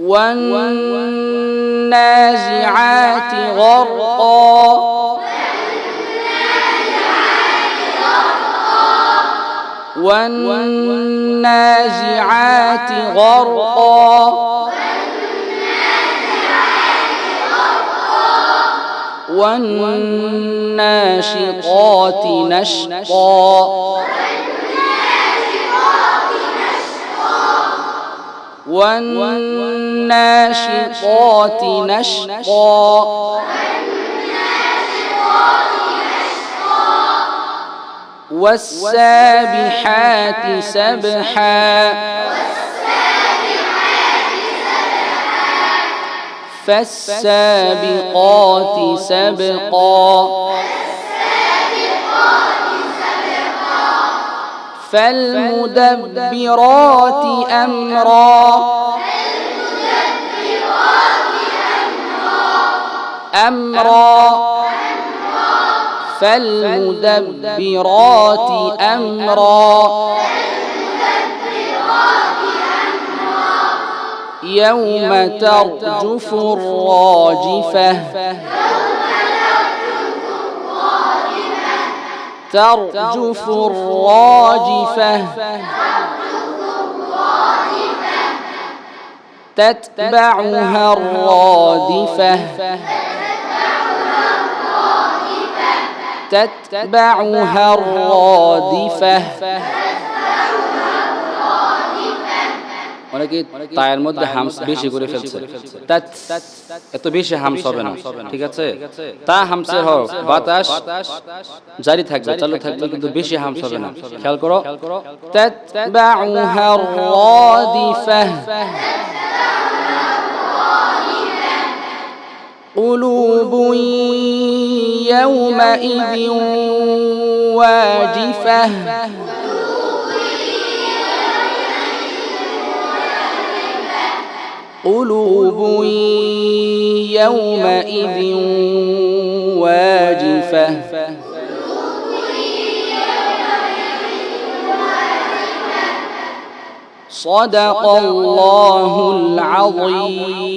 والنازعات غرقا. والنازعات غرقا. والناشطات نشطا. والناشطات نشطا. والسابحات سبحا. فالسابقات سبقا. فالمدبرات أمرا. أمرا. فالمدبرات أمرا. يوم ترجف الراجفة. ترجف الراجفة. تتبعها الرادفة. تتبعها الرادفة. অনেকে তায়ের মধ্যে হামস বেশি করে ফেলছে তাত এত বেশি হামস হবে না ঠিক আছে তা হামসের হোক বাতাস জারি থাকবে চালু থাকবে কিন্তু বেশি হামস হবে না খেয়াল করো তাতবাউহা রাদিফা قلوب يومئذ واجفة قلوب يومئذ واجفة. صدق الله العظيم.